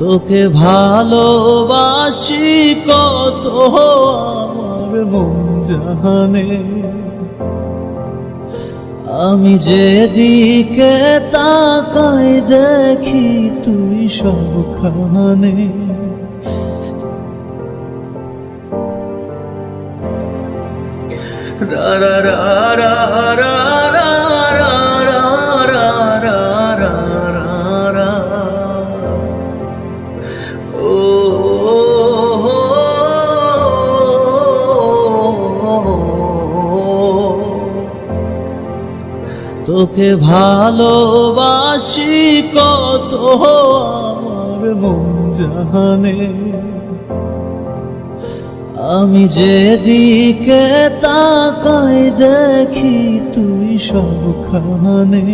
তোকে ভালোবাসি কত আমার মন জানে। আমি যেদিকে তাকাই দেখি তুই সবখানে। রা রা রা রা তোকে ভালোবাসি কত আমার মন জানে। আমি যেদিকে তাকাই দেখি তুই সবখানে।